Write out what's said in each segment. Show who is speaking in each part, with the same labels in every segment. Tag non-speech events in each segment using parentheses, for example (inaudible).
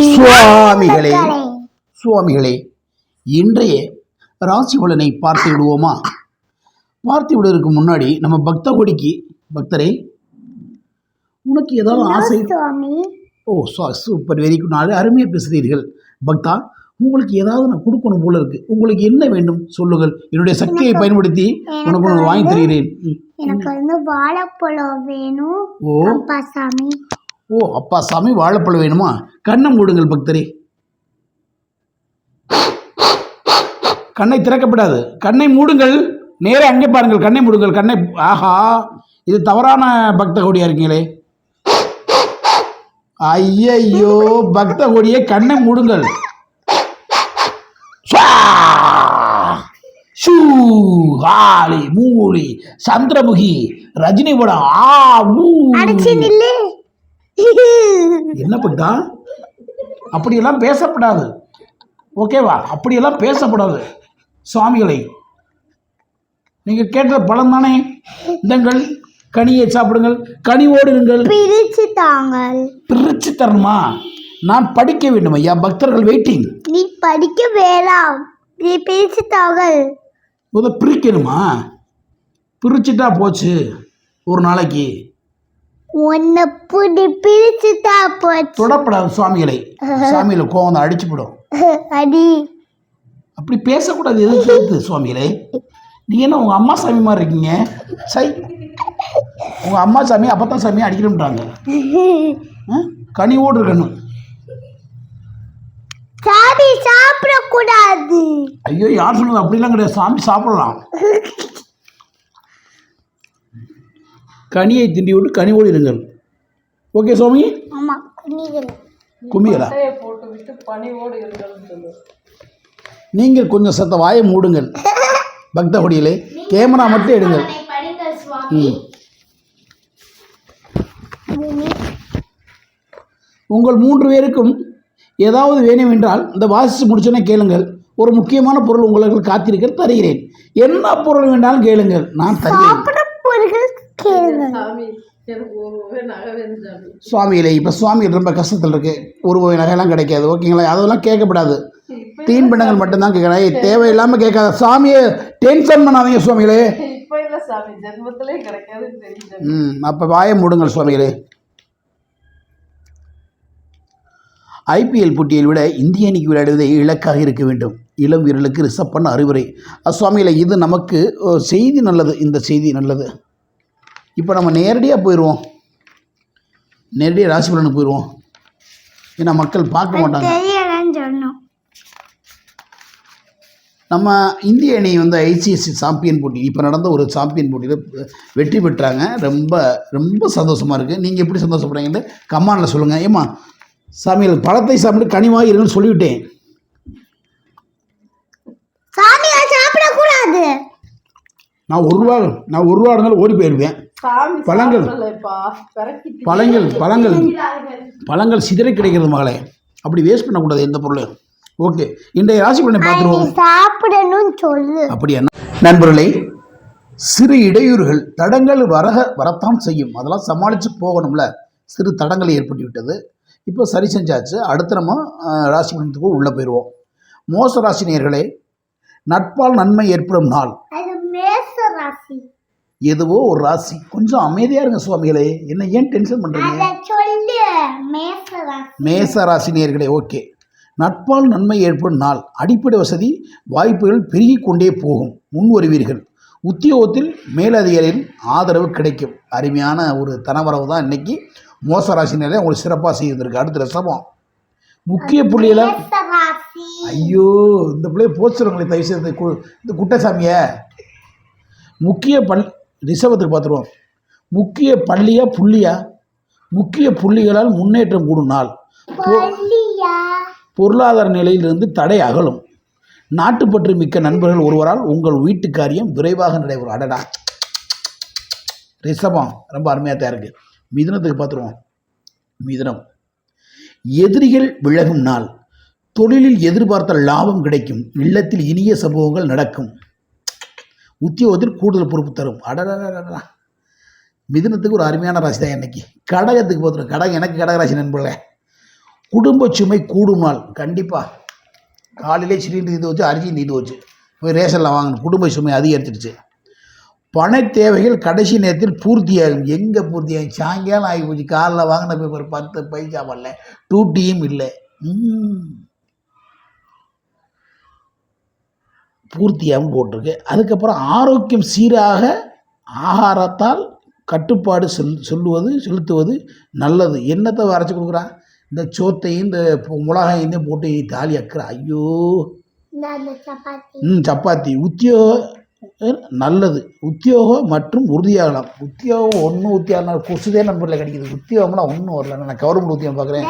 Speaker 1: சுவாமிகளே. சுவாமிகளே இன்றைய ராசி பலனை பார்த்து விடுவோமா? பார்த்து விடுவதற்கு முன்னாடி நம்ம பக்த கொடிக்கு பக்தரே உனக்கு ஏதாவது ஆசை? ஓ சூப்பர் வெரி குட் நாளை அருமையாக பேசுகிறீர்கள். பக்தா உங்களுக்கு ஏதாவது நான் கொடுக்கணும் போல இருக்கு. உங்களுக்கு என்ன வேண்டும்? சொல்லுங்கள். என்னுடைய சக்தியை பயன்படுத்தி உனக்கு ஒன்று வாங்கி தருகிறேன்.
Speaker 2: எனக்கு வந்து வாழைப்பழம் வேணும்.
Speaker 1: ஓ.
Speaker 2: சாமி.
Speaker 1: ஓ அப்பா சாமி வாழைப்பழம் வேணுமா? கண்ணை மூடுங்கள் பக்தரே. கண்ணை திறக்கப்படாது. கண்ணை மூடுங்கள். நேரே அங்கே பாருங்கள். கண்ணை மூடுங்கள். கண்ணை ஆஹா இது தவறான பக்த கொடியா இருக்கீங்களே. ஐயையோ பக்த கொடியை கண்ணை மூடுங்கள். ஷூ! ஆலி மூலி சந்திரமுகி ரஜினி படம் ஆ ஊ. என்ன பட்டா அப்படியெல்லாம் பேசப்படாது. ஓகேவா? அப்படியெல்லாம் பேசப்படாது சுவாமிகளை. நீங்கள் கேட்ட பழம் தானே? இந்தங்கள் கனியை சாப்பிடுங்கள் கனிவோடு இருங்கள்
Speaker 2: பிரிச்சு தாங்கள்.
Speaker 1: பிரிச்சு தரணுமா? நான் படிக்க வேண்டும் ஐயா பக்தர்கள் வெயிட்டிங்.
Speaker 2: நீ படிக்க வேணாம். நீ பிரிச்சு தாங்கள்.
Speaker 1: முத பிரிக்கணுமா? பிரிச்சுட்டா போச்சு ஒரு நாளைக்கு.
Speaker 2: உன்னை புடி பிரிச்சு தா போச்சு.
Speaker 1: தொடப்படாது சுவாமிகளை. சுவாமிகளை கோவம் அடிச்சுவிடும்
Speaker 2: அடி.
Speaker 1: அப்படி பேசக்கூடாது எதுக்கு எதுக்கு சுவாமிகளே. நீங்கள் என்ன உங்கள் அம்மா சாமி மாதிரி இருக்கீங்க? சை. உங்கள் அம்மா சாமி அப்பத்தான் சாமி அடிக்கணுன்றாங்க? கனிவோடு இருக்கணும்
Speaker 2: சாமி சாப்பிடக்கூடாது.
Speaker 1: ஐயோ யார் சொன்னது? அப்படிலாம் கிடையாது. சாமி சாப்பிடலாம். கனியை திண்டி விட்டு கனிவோடு இருங்கள். ஓகே சுவாமி?
Speaker 2: ஆமா குனிகள்
Speaker 1: கும்மிகளா
Speaker 3: போட்டு விட்டு பணிவோடு இருக்கணும்னு சொல்லு.
Speaker 1: நீங்கள் கொஞ்சம் சத்த வாயை மூடுங்கள். பக்த கொடியிலே கேமரா மட்டும் எடுங்கள். உங்கள் மூன்று பேருக்கும் ஏதாவது வேணும் என்றால் இந்த வாசித்து முடிச்சோன்னே கேளுங்கள். ஒரு முக்கியமான பொருள் உங்களுக்கு காத்திருக்க தருகிறேன். என்ன பொருள் வேண்டாலும் கேளுங்கள். நான் தருகிறேன். சுவாமியிலே இப்போ சுவாமி ரொம்ப கஷ்டத்தில் இருக்கு. ஒரு வகை நகையெல்லாம் கிடைக்காது ஓகேங்களா அதெல்லாம் கேட்கப்படாது. தீன் பிண்டங்கள் மட்டும்தான் கேட்கணும் தேவையில்லாமல் கேட்காத. சாமியை டென்ஷன் பண்ணாதீங்க சுவாமிகளே.
Speaker 3: இப்ப இல்ல சாமி ஜென்மத்திலே கிடைக்காதுன்னு தெரியும் சாமி.
Speaker 1: ம் அப்போ வாயை மூடுங்கள் சுவாமிகளே. ஐபிஎல் போட்டியை விட இந்திய அணிக்கு விளையாடுவதே இலக்காக இருக்க வேண்டும். இளம் வீரர்களுக்கு ரிசப் பண்ண அறிவுரை. சுவாமிகளே இது நமக்கு செய்தி நல்லது. இந்த செய்தி நல்லது. இப்போ நம்ம நேரடியாக போயிடுவோம் நேரடியாக ராசி பலனுக்கு போயிடுவோம் ஏன்னா மக்கள் பார்க்க மாட்டாங்க. நம்ம இந்திய அணி வந்து ஐசிஎஸ்சி சாம்பியன் போட்டி. இப்போ நடந்த ஒரு சாம்பியன் போட்டியில் வெற்றி பெற்றாங்க. ரொம்ப ரொம்ப சந்தோஷமாக இருக்குது நீங்கள் எப்படி சந்தோஷப்படுறீங்கன்னு கமாண்டில் சொல்லுங்கள் ஏம்மா சாமிகள் பழத்தை சாப்பிட்டு கனிவாக இருங்கன்னு சொல்லிவிட்டேன். நான் ஒரு ரூபா நான் ஒரு ரூபா இருந்தாலும் ஓடி போயிடுவேன் பழங்கள். பழங்கள் பழங்கள். பழங்கள் சிதறி கிடைக்கிறது மகளே. அப்படி வேஸ்ட் பண்ணக்கூடாது எந்த பொருளையும் ஓகே இன்றைய ராசி பலனை பார்த்துருவோம்.
Speaker 2: சாப்பிடணும்னு சொல்லு.
Speaker 1: அப்படி என்ன? நண்பர்களே சிறு இடையூறுகள் தடங்கள் வரக வரத்தான் செய்யும். அதெல்லாம் சமாளித்து போகணும்ல. சிறு தடங்கள் ஏற்பட்டு விட்டது. இப்போ சரி செஞ்சாச்சு. அடுத்து நம்ம ராசி பலனத்துக்கு உள்ளே போயிடுவோம் மோச ராசி நேயர்களே நட்பால் நன்மை ஏற்படும் நாள்.
Speaker 2: அது மேச ராசி.
Speaker 1: எதுவோ ஒரு ராசி. கொஞ்சம் அமைதியாக இருங்க சுவாமிகளே. என்ன ஏன் டென்ஷன் பண்ணுறீங்க
Speaker 2: மேச ராசி.
Speaker 1: ராசி நேயர்களே ஓகே. நட்பால் நன்மை ஏற்படும் நாள். அடிப்படை வசதி வாய்ப்புகள் பெருகி கொண்டே போகும். முன் வருவீர்கள். உத்தியோகத்தில் மேலதிகாரியின் ஆதரவு கிடைக்கும். அருமையான ஒரு தனவரவு தான் இன்னைக்கு. மோச ராசினியரே உங்களுக்கு சிறப்பாக செய்திருக்கு. அடுத்த ரசமம் முக்கிய புள்ளியில்
Speaker 2: ராசி.
Speaker 1: ஐயோ இந்த பிள்ளைய போச்சுருங்களே தயவு செய்து இந்த குட்டசாமியை. முக்கிய பல் ரிஷபத்துக்கு பார்த்துருவோம். முக்கிய பள்ளியா புள்ளியா? முக்கிய புள்ளிகளால் முன்னேற்றம் கூடும் நாள். பொருளாதார நிலையிலிருந்து தடை அகலும். நாட்டுப்பற்று மிக்க நண்பர்கள் ஒருவரால் உங்கள் வீட்டு காரியம் விரைவாக நடைபெறும். அடடா. ரிஷபம் ரொம்ப அருமையாக தான் இருக்குது மிதுனத்துக்கு பார்த்துருவோம். மிதுனம். எதிரிகள் விலகும் நாள். தொழிலில் எதிர்பார்த்த லாபம் கிடைக்கும். இல்லத்தில் இனிய சம்பவங்கள் நடக்கும். உத்தியோகத்தில் கூடுதல் பொறுப்பு தரும். அடடா மிதுனத்துக்கு ஒரு அருமையான ராசி தான் இன்னைக்கு கடகத்துக்கு பார்த்துருவோம் கடகம் எனக்கு கடகராசி நண்பர்களே குடும்ப சுமை கூடும் நாள் கண்டிப்பாக காலையிலே சிலிண்டர் இது வச்சு அரிசி நீந்து வச்சு போய் ரேஷனில் வாங்கணும் குடும்ப சுமை அதிகரிச்சிருச்சு பண தேவைகள் கடைசி நேரத்தில் பூர்த்தியாகும் எங்கே பூர்த்தியாகும் சாயங்காலம் ஆகி போச்சு காலைல வாங்கின பேப்பர் பத்து பைசா வரல டூட்டியும் இல்லை ம். பூர்த்தியாகவும் போட்டிருக்கு. அதுக்கப்புறம் ஆரோக்கியம் சீராக ஆகாரத்தால் கட்டுப்பாடு சொல் சொல்லுவது செலுத்துவது நல்லது. என்னத்தை அரைச்சி கொடுக்குறான்? இந்த சோத்தையும் இந்த மிளகாயும் போட்டு தாலி அக்குற ஐயோ! ம் சப்பாத்தி. உத்தியோக நல்லது. உத்தியோகம் மற்றும் உறுதியாகலாம். உத்தியோகம் ஒன்றும் உத்தியோகம் கொசுதே நம்பரில் கிடைக்குது. உத்தியோகம்லாம் ஒன்றும் வரல. நான் கவர்மெண்ட் உத்தியோகம் பார்க்குறேன்.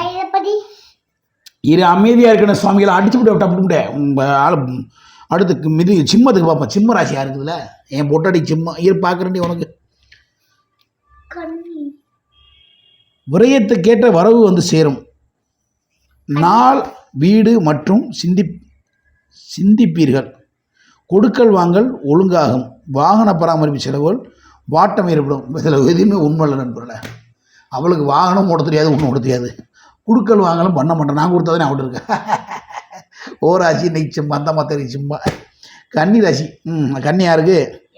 Speaker 1: இரு அமைதியாக இருக்கணும் சுவாமிகளை. அடிச்சு விட்டு விட்டா விட்டு உங்கள் ஆள் அடுத்து மிதி சிம்மத்துக்கு பார்ப்போம் சிம்ம ராசியாக இருக்குதுல்ல என் பொட்டடி சிம்மம் இரு பார்க்குறேன்டி உனக்கு.
Speaker 2: கண்ணி.
Speaker 1: விரயத்துக்கேற்ற வரவு வந்து சேரும். நாள் வீடு மற்றும் சிந்தி சிந்திப்பீர்கள். கொடுக்கல் வாங்கல் ஒழுங்காகும். வாகன பராமரிப்பு செலவுகள் வாட்டம் ஏற்படும். இதில் எதுவுமே உண்மை இல்லை நண்பர்களே. அவளுக்கு வாகனம் ஓட தெரியாது ஒன்றும் ஓட தெரியாது. கொடுக்கல் வாங்கலும் பண்ண மாட்டேன். நான் கொடுத்ததே நான் இருக்கேன் (laughs) ஓ ராசி இன்னைக்கு சும்மா அந்த மற்ற சும்மா. கன்னி ராசி. ம் கன்னி யாருக்கு?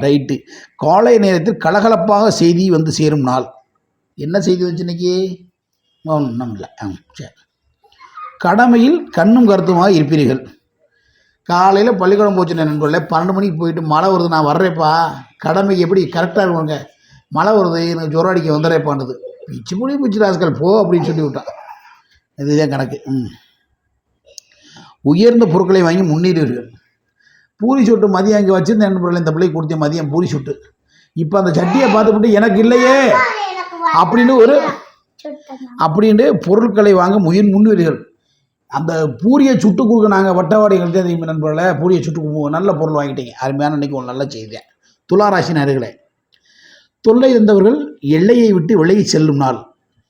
Speaker 1: ரைட்டு. காலை நேரத்தில் கலகலப்பாக செய்தி வந்து சேரும் நாள். என்ன செய்தி வந்துச்சு இன்னைக்கு? ஒன்றும் இல்லை. ஆ சரி. கடமையில் கண்ணும் கருத்துமாக இருப்பீர்கள். காலையில் பள்ளிக்கூடம் போச்சு நண்பர்களே பன்னெண்டு மணிக்கு போயிட்டு மழை வருது நான் வர்றேப்பா. கடமைக்கு எப்படி கரெக்டாக இருக்குங்க மழை வருது எனக்கு ஜுரம் அடிக்க வந்துடுறேப்பான்றது. பிச்சு முடி பிச்சு ராஸ்கல் போ அப்படின்னு சொல்லி விட்டான் இதுதான் கணக்கு. ம். உயர்ந்த பொருட்களை வாங்கி முன்னேறுவீர்கள் பூரி சுட்டு மதியம் அங்கே வச்சிருந்தேன். பிள்ளை இந்த பிள்ளைக்கு கொடுத்தேன் மதியம் பூரி சுட்டு. இப்போ அந்த சட்டியை பார்த்துவிட்டு எனக்கு இல்லையே. அப்படின்னு ஒரு அப்படின்ட்டு பொருட்களை வாங்க முயன் முன்னுவீர்கள் அந்த பூரியை சுட்டு கொடுக்க நாங்கள் வட்டவாடிகள் தெரியும் நண்பர்களே? பூரியை சுட்டு கொடுப்போம் நல்ல பொருள் வாங்கிட்டீங்க. அருமையான அன்றைக்கி ஒரு நல்ல செய்தேன் துளாராசி நேர்களே தொல்லை இருந்தவர்கள் எல்லையை விட்டு விலகி செல்லும் நாள்.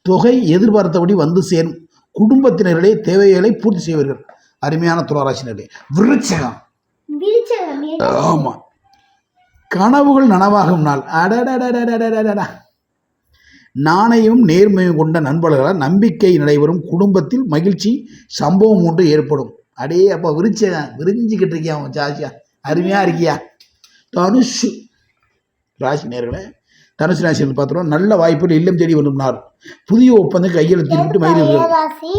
Speaker 1: தொகை எதிர்பார்த்தபடி வந்து சேரும். குடும்பத்தினர்களே தேவைகளை பூர்த்தி செய்வார்கள். அருமையான துளாராசினர்களே விருச்சகம்
Speaker 2: விரிச்சகம்
Speaker 1: ஆமாம் கனவுகள் நனவாகும் நாள். அடடடடடடடடா நாணயம் நேர்மையும் கொண்ட நண்பர்களால் நம்பிக்கை நடைபெறும் குடும்பத்தில் மகிழ்ச்சி சம்பவம் ஒன்று ஏற்படும். அடே அப்போ விரிச்ச விரிஞ்சிக்கிட்டு இருக்கியா அவன் ஜாஸ்தியா அருமையாக இருக்கியா? தனுஷு ராசி நேர்களே தனுசு ராசியில் பார்த்துருவோம் நல்ல வாய்ப்புகள் இல்லம் தேடி வரும் நாள். புதிய ஒப்பந்தம் மயில்கள்
Speaker 2: ராசி?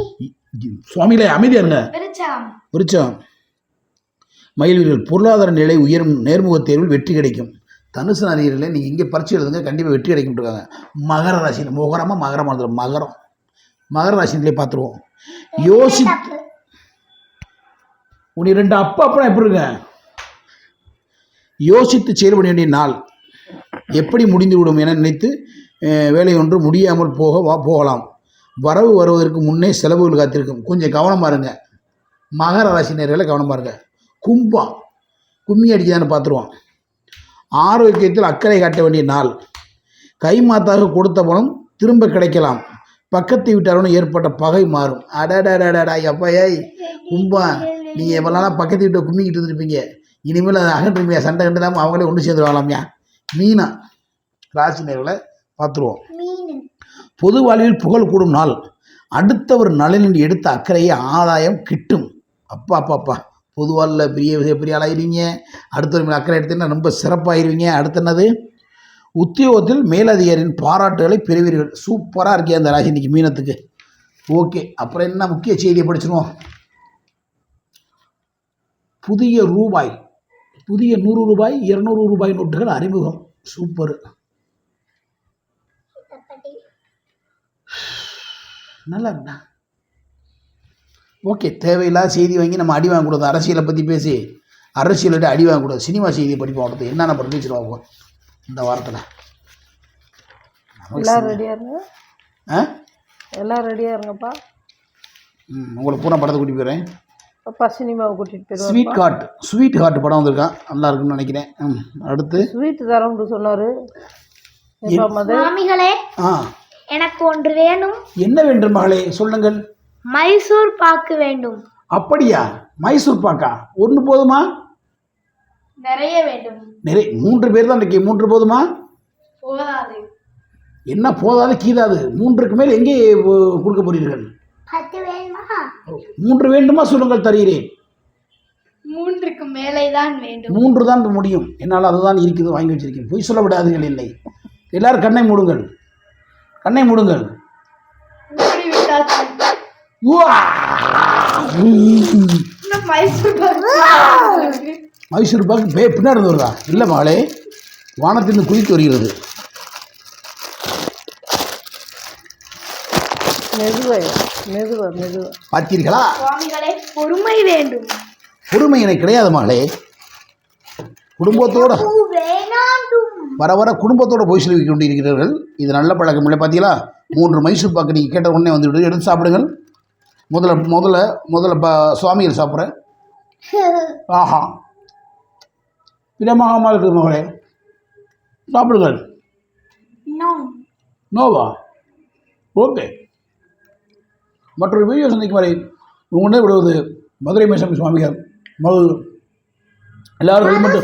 Speaker 1: சுவாமிகளே அமைதியா இருங்க விருச்சம். மயில்வீர்கள் பொருளாதார நிலை உயரும் நேர்முகத் தேர்வில் வெற்றி கிடைக்கும். தனுசு நதிகளில் நீங்கள் இங்கே பரிச்சு எழுதுங்க கண்டிப்பாக வெற்றி கிடைக்கும் இருக்காங்க மகர ராசியில் முகரமாக மகரம் வந்துடும் மகரம். மகர ராசினிலே பார்த்துருவோம். யோசி உனி ரெண்டு அப்பா அப்புறம் எப்படி இருங்க யோசித்து செயல்பட வேண்டிய நாள். எப்படி முடிந்துவிடும் என நினைத்து வேலை ஒன்று முடியாமல் போக வா போகலாம். வரவு வருவதற்கு முன்னே செலவுகள் காத்திருக்கும். கொஞ்சம் கவனமாக இருங்க. மகர ராசினியர்களை கவனமாக இருங்க. கும்பம் கும்மி அடிக்குதான்னு பார்த்துருவோம். ஆரோக்கியத்தில் அக்கறை காட்ட வேண்டிய நாள். கைமாத்தாக கொடுத்த பணம் திரும்ப கிடைக்கலாம். பக்கத்து வீட்டாருடன் ஏற்பட்ட பகை மாறும். அடடடடடா எப்பா கும்பம் நீங்கள் எவ்வளோ பக்கத்து வீட்டை கும்மிக்கிட்டு இருந்திருப்பீங்க? இனிமேல் அதை அகற்றுமையா சண்டை கண்டுடாமல் அவங்களே ஒன்று சேர்ந்து மீனா ராசி நேர்களை பார்த்துருவோம். பொது வாழ்வில் புகழ் கூடும் நாள். அடுத்தவர் நலனில் எடுத்த அக்கறையை ஆதாயம் கிட்டும். அப்பா அப்பா அப்பா. பொது வாழ்வில் பெரிய பெரிய ஆளாயிருவீங்க அடுத்தவர் அக்கறை எடுத்தீங்கன்னா ரொம்ப சிறப்பாயிருவீங்க. அடுத்து என்னது? உத்தியோகத்தில் மேலதிகாரியின் பாராட்டுகளை பெறுவீர்கள். சூப்பராக இருக்கே அந்த ராசி இன்னைக்கு மீனத்துக்கு. ஓகே அப்புறம் என்ன முக்கிய செய்தியை படிச்சிருவோம்? புதிய ரூபாய். புதிய நூறு ரூபாய் இருநூறு ரூபாய் நோட்டுகள் அறிமுகம். சூப்பர். நல்லா இருக்கா ஓகே தேவையில்லாத செய்தி வாங்கி நம்ம அடி வாங்கக்கூடாது அரசியலை பற்றி பேசி அரசியலிட்ட அடி வாங்கக்கூடாது சினிமா செய்தியை படிப்போம் அடுத்து என்னென்ன படம் பேசிடுவாங்க இந்த வாரத்தில்.
Speaker 3: எல்லாம் ரெடியா இருங்க?
Speaker 1: ஆ?
Speaker 3: எல்லாம் ரெடியா இருங்கப்பா.
Speaker 1: ம், உங்களை பூரா படத்தை கூட்டி போயிடுறேன்.
Speaker 3: அப்பா சினிமாவை போயிடுவாங்க
Speaker 1: ஸ்வீட் ஹார்ட் ஸ்வீட் ஹார்ட் படம் வந்திருக்கான் நல்லா இருக்குன்னு நினைக்கிறேன். ம் அடுத்து.
Speaker 3: ஸ்வீட் தரோம்னு சொன்னாரு.
Speaker 2: சுவாமிகளே
Speaker 1: ஆ.
Speaker 2: எனக்கு ஒன்று வேணும்.
Speaker 1: என்ன வேண்டும் மகளே? சொல்லுங்கள்.
Speaker 2: மைசூர் பாக்கு வேண்டும்.
Speaker 1: அப்படியா? மைசூர் பாக்கா? ஒன்று போதுமா?
Speaker 2: நிறைய வேண்டும்.
Speaker 1: நிறைய மூன்று பேர் தான் இன்றைக்கி மூன்று போதுமா?
Speaker 2: போதாது.
Speaker 1: என்ன போதாது கீதாது? மூன்றுக்கு மேல் எங்கே கொடுக்க போறீர்கள்?
Speaker 2: பத்து வேணுமா?
Speaker 1: மூன்று வேண்டுமா? சொல்லுங்கள் தருகிறேன்.
Speaker 2: மூன்றுக்கு மேலே தான் வேண்டும்.
Speaker 1: மூன்று தான் முடியும். என்னால் அதுதான் இருக்குது வாங்கி வச்சிருக்கேன். பொய் சொல்ல விடாதீர்கள் இல்லை எல்லாரும் கண்ணை மூடுங்கள். கண்ணை மூடுங்கள்.
Speaker 2: மைசூர் பாக்கு
Speaker 1: பே பின்னாடி இருந்து வருதா? இல்லை மகளே வானத்திலிருந்து குதித்து வருகிறது.
Speaker 3: மெதுவா மெதுவா மெதுவா.
Speaker 1: பார்த்தீர்களா?
Speaker 2: சுவாமிகளே பொறுமை வேண்டும்.
Speaker 1: பொறுமை எனக்கு கிடையாது மகளே. குடும்பத்தோட வர வர குடும்பத்தோட போய் சொல்லி கொண்டிருக்கிறீர்கள் இது நல்ல பழக்கம் இல்லை பார்த்தீங்களா மூன்று மைசூர் பாக்கு நீங்கள் கேட்ட உடனே வந்து விடு எடுத்து சாப்பிடுங்கள். முதல்ல முதல்ல முதல்ல ப சுவாமிகள் சாப்பிட்றேன். ஆஹா. பிரியமாக இருக்குது மகளே. சாப்பிடுங்கள். நோவா? ஓகே. மற்றொரு வீடியோ சந்திக்கும் வரை உங்களுடைய விடுவது மதுரை மேசம் சுவாமிகள். மது எல்லாரும் ஹெல்மெட்டு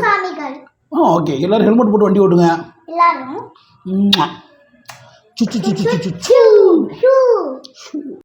Speaker 1: ஆ ஓகே எல்லாரும் ஹெல்மெட் போட்டு வண்டி ஓட்டுங்க.
Speaker 2: எல்லாரும்.
Speaker 1: ம்ம். சு. சு.